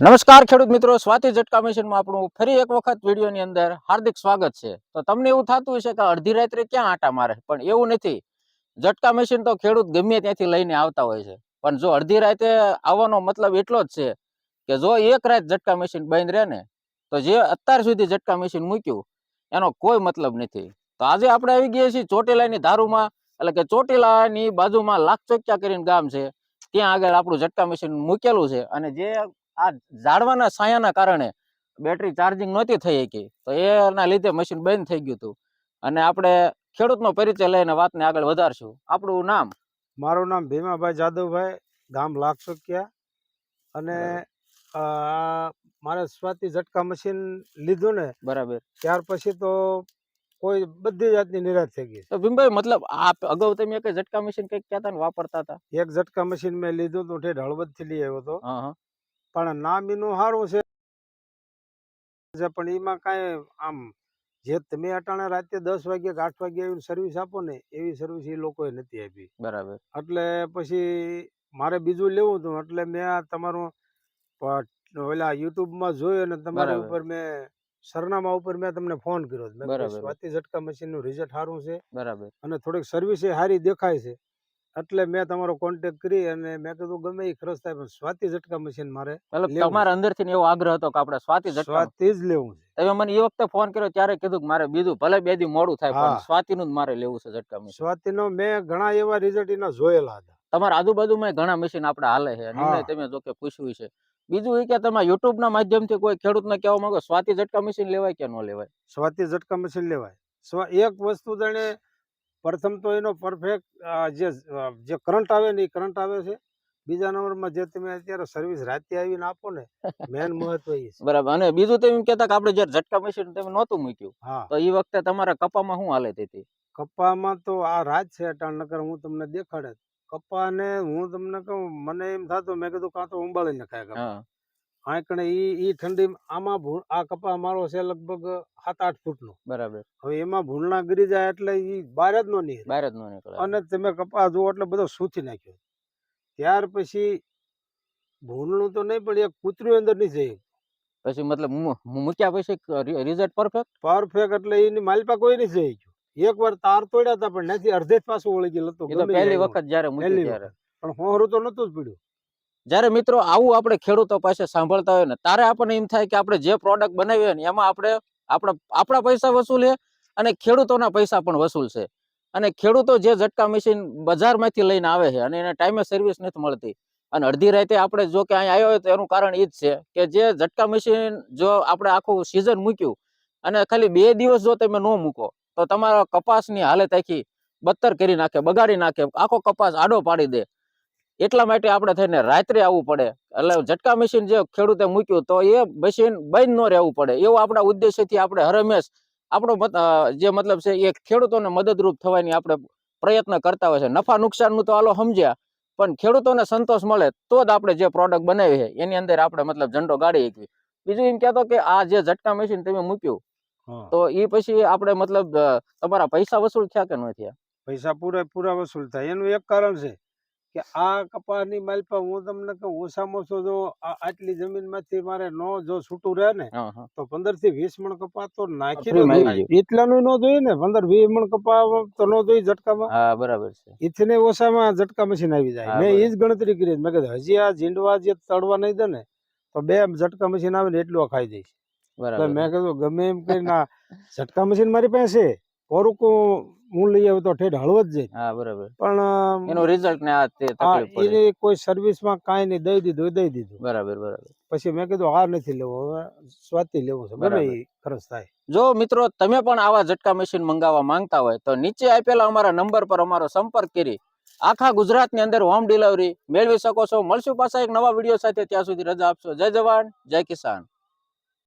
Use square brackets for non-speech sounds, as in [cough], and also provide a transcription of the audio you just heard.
નમસ્કાર, ખેડૂત મિત્રો. સ્વાતિ ઝટકા મશીનમાં આપણું ફરી એક વખત વિડીયોની અંદર હાર્દિક સ્વાગત છે. તો તમને એવું થતું હશે કે અડધી રાત્રે ક્યાં આટા મારે? પણ એવું નથી. ઝટકા મશીન તો ખેડૂત ગમે ત્યાંથી લઈને આવતા હોય છે. પણ જો અડધી રાતે આવવાનો મતલબ એટલો જ છે કે જો એક રાત ઝટકા મશીન બંધ રહે ને, તો જે અત્યાર સુધી ઝટકા મશીન મૂક્યું, એનો કોઈ મતલબ નથી. તો આજે આપણે આવી ગયા છીએ ચોટીલાની ધારુમાં, એટલે કે ચોટીલાની બાજુમાં લાખ ચોક્યા કરીને ગામ છે. ત્યાં આગળ આપણું ઝટકા મશીન મૂકેલું છે. અને જે આ ઝાડવાના સાયાના કારણે બેટરી ચાર્જિંગ નહોતી થઈ શકી. તો એના લીધે મશીન બંધ થઈ ગયું હતું. અને આપણે ખેડૂતનો પરિચય લઈને વાતને આગળ વધારશું. આપણું નામ? મારું નામ ભીમાભાઈ જાદવભાઈ ગામ લાખસોકિયા. અને મારે સ્વાતિ ઝટકા મશીન લીધું ને બરાબર. ત્યાર પછી તો કોઈ બધી જાતની નિરાશ થઈ ગઈ. તો ભીમભાઈ મતલબ આ અગાઉ તમે એક ઝટકા મશીન કંઈક કહેતા ને વાપરતા હતા? એક ઝટકા મશીન મેં લીધું તો ઠેઠ હળવદથી લઈ આવ્યો હતો. હા હા. પણ નામ એનું સારું છે. પણ એમાં કાંઈ આમ જે તમે અટાણે રાતે દસ વાગે આઠ વાગે આવીને સર્વિસ આપો ને એવી સર્વિસ એ લોકોએ નથી આપી. બરાબર. એટલે પછી મારે બીજું લેવું હતું એટલે મેં આ તમારું ઓલા યુટ્યુબમાં જોયું અને તમારા ઉપર મેં સરનામા ઉપર મેં તમને ફોન કર્યો. સ્વાતિ ઝટકા મશીનનું રિઝલ્ટ સારું છે બરાબર. અને થોડીક સર્વિસ એ સારી દેખાય છે. એટલે મેં તમારો કોન્ટેક્ટ કરી અને મેં કીધું ગમે એ ખર્ચ થાય પણ સ્વાતિ ઝટકા મશીન મારે મતલબ અંદર તમારા અંદરથી એવો આગ્રહ હતો કે આપણે સ્વાતિ ઝટકા સ્વાતિ જ લેવું છે. તમે મને એ વખતે ફોન કર્યો ત્યારે કીધું કે મારે બીજું ભલે બે દી મોડું થાય પણ. સ્વાતિનું જ મારે લેવું છે ઝટકા મશીન. સ્વાતિનો મેં ઘણા એવા રિઝલ્ટ એના જોયેલા હતા. તમારા આજુબાજુમાં ઘણા મશીન આપણે હાલે છે. અને તમે જો કે પૂછ્યું છે. બીજું એ કે તમે યુટ્યુબ ના માધ્યમથી કોઈ ખેડૂતને કહેવા માંગો સ્વાતિ ઝટકા મશીન લેવાય કે ન લેવાય? સ્વાતિ ઝટકા મશીન લેવાય. એક વસ્તુ જાણે પ્રથમ તો એનો પરફેક્ટ જે જે કરંટ આવે ને એ કરંટ આવે છે. બીજા નંબરમાં જે તમે અત્યારે સર્વિસ રાતે આવીને આપો ને મેન [laughs] મહત્વ એ છે. બરાબર. અને બીજું તો એમ કહેતા કે આપણે જ્યારે ઝટકા મશીન તમે નહોતું મૂક્યું તો એ વખતે તમારા કપામાં શું હાલે હતી? કપામાં તો આ રાત છે અટાણ નકર હું તમને દેખાડે. કપાને હું તમને કહું મને એમ થતું મેં કીધું કાં તો ઉંબાળી નખાય કપા. હા. આંકણે ઈ ઈ ઠંડી આમાં ભૂ- આ કપા મારો છે લગભગ સાત આઠ ફૂટનો. બરાબર. હવે એમાં ભૂલના ગરી જાય એટલે ઈ બહાર જ નો નીકળે. બહાર જ નો નીકળે. અને તમે કપા જુઓ એટલે બધો સૂથી નાખ્યો. ત્યાર પછી ભૂલનું તો નહીં પણ એક કૂતરું અંદર નહીં જઈ પછી મતલબ મૂક્યા પછી રિઝલ્ટ પરફેક્ટ પરફેક્ટ એટલે એની માલપા કોઈ નહીં જઈ ગયું. એક વાર તાર તોડ્યા હતા પણ નથી અડધે જ પાછું વળી ગયેલું હતું પહેલી વખત જયારે મૂક્યું ત્યારે. પણ હોરું તો નતું જ પડ્યું. જ્યારે મિત્રો આવું આપણે ખેડૂતો પાસે સાંભળતા હોય ને ત્યારે આપણને એમ થાય કે આપણે જે પ્રોડક્ટ બનાવી હોય ને, એમાં આપણે આપણા આપણા પૈસા વસૂલીએ અને ખેડૂતોના પૈસા પણ વસૂલ છે. અને ખેડૂતો જે ઝટકા મશીન બજારમાંથી લઈને આવે છે અને એને ટાઈમે સર્વિસ નથી મળતી. અને અડધી રાતે આપણે જો કે અહીંયા આવ્યો હોય તો એનું કારણ એ જ છે કે જે ઝટકા મશીન જો આપણે આખું સિઝન મૂક્યું અને ખાલી બે દિવસ જો તમે ન મૂકો, તો તમારા કપાસની હાલત આખી બત્તર કરી નાખે, બગાડી નાખે, આખો કપાસ આડો પાડી દે. એટલા માટે આપણે થઈને રાત્રે આવવું પડે. એટલે ઝટકા મશીન જે ખેડૂતે મૂક્યું તો એ મશીન બંધ ન રહેવું પડે. એવું આપણા ઉદ્દેશ્યથી આપણે હરમેશ આપણો જે મતલબ છે એ ખેડૂતોને મદદરૂપ થવાની આપણે પ્રયત્ન કરતા હોય છે. નફા નુકસાનનું તો હાલો સમજ્યા પણ ખેડૂતોને સંતોષ મળે તો જ આપણે જે પ્રોડક્ટ બનાવી છે એની અંદર આપણે મતલબ ઝંડો ગાડી શકીએ. બીજું એમ કહેતો કે આ જે ઝટકા મશીન તમે મૂક્યું તો એ પછી આપણે મતલબ તમારા પૈસા વસૂલ થયા કે ન થયા? પૈસા પૂરા પૂરા વસૂલ થાય. એનું એક કારણ છે કે આ કપાસની માલપા હું તમને કહું ઓછામાં ઓછો જો આ આટલી જમીનમાંથી મારે નો જો છૂટું રહે ને તો પંદરથી વીસ મણ કપા તો નાખી એટલાનું ન જોઈએ ને પંદર વીસ મણ કપા તો ન જોઈએ ઝટકામાં. હા બરાબર છે. ઇથને ઓછામાં ઝટકા મશીન આવી જાય. મેં. એ જ ગણતરી કરી મેં કીધું હજી આ ઝીંડવા જે તળવા નહીં દે ને તો બે ઝટકા મશીન આવે ને એટલું ખાઈ જઈશ મેં કીધું ગમે એમ કઈ ના ઝટકા મશીન મારી પાસે છે પોરુકું હું લઈ આવું તો ઠેઠ હળવદ જાય. હા બરાબર. પણ એનું રિઝલ્ટ ને આ તે તકલીફ પડે. એની કોઈ સર્વિસમાં કાંઈ નહીં દઈ દીધું દઈ દીધું. બરાબર બરાબર. પછી મેં કીધું આ નથી લેવો હવે સ્વાતિ લેવું છે. બરાબર. ખરસ ખર્ચ થાય. જો મિત્રો તમે પણ આવા ઝટકા મશીન મંગાવવા માંગતા હોય તો નીચે આપેલા અમારા નંબર પર અમારો સંપર્ક કરી આખા ગુજરાતની અંદર હોમ ડિલિવરી મેળવી શકો છો. મળશું પાછા એક નવા વીડિયો સાથે. ત્યાં સુધી રજા આપશો. જય જવાન જય કિસાન.